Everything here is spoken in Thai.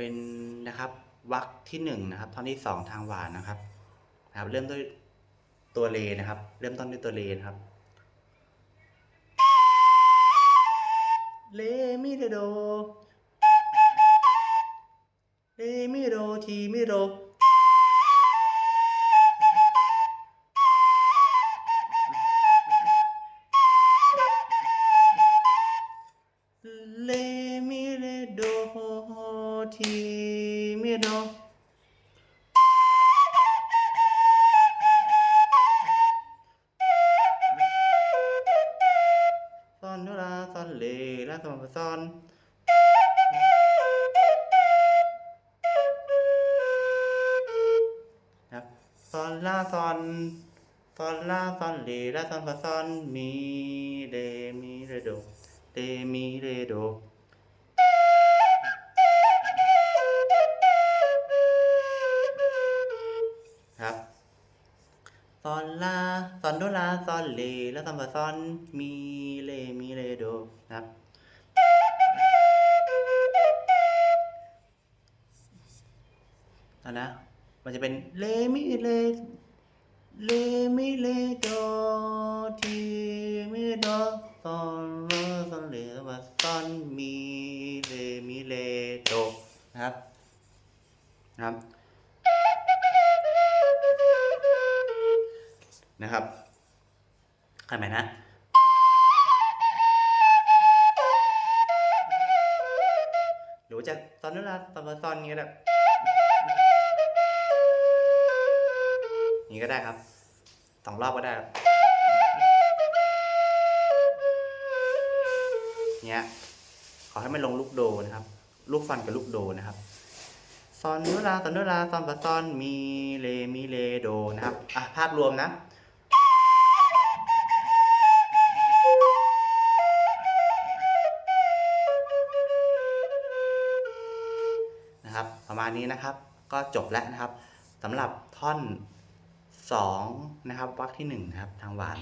เป็นนะครับวรรคที่หนึ่งนะครับท่อนที่สองทางหวานนะครับนะครับ เริ่มด้วยตัวเลนะครับ เริ่มต้นด้วยตัวเลนะครับเลมิเรโดเลมิโดทีมิโดเล มิโดซอนโดลาซอนเลลาซอนซอนครับซอนลาซอนซอนลาซอนเลลาซอนฟาซอนมีเดมีเรโดเดมีเรโด ซอนลาซอนโดลาซอนเล แล้วซอนฟาซอนมีเลมีเรโดนะครับ เอานะ มันจะเป็นเลมิเลเลมิเลโดทีมิโดซอนลาซอนเลฟาซอนมีเลมิเลโดนะครับ นะครับ นะครับขันไหมนะหรือจะตอนนั้นละตอนตอนนี้ก็ได้นี่ก็ได้ครับสองรอบก็ได้ครับเนี้ยขอให้มันลงลูกโดนะครับ ลูกฟันกับลูกโดนะครับซอนนุลาซอนนุลาซอนฟาซอนมีเลมีเลโดนะครับอะภาพรวมนะ นะครับ ประมาณนี้นะครับก็จบแล้วนะครับสำหรับท่อน 2 นะครับวรรคที่1นะครับทางหวาน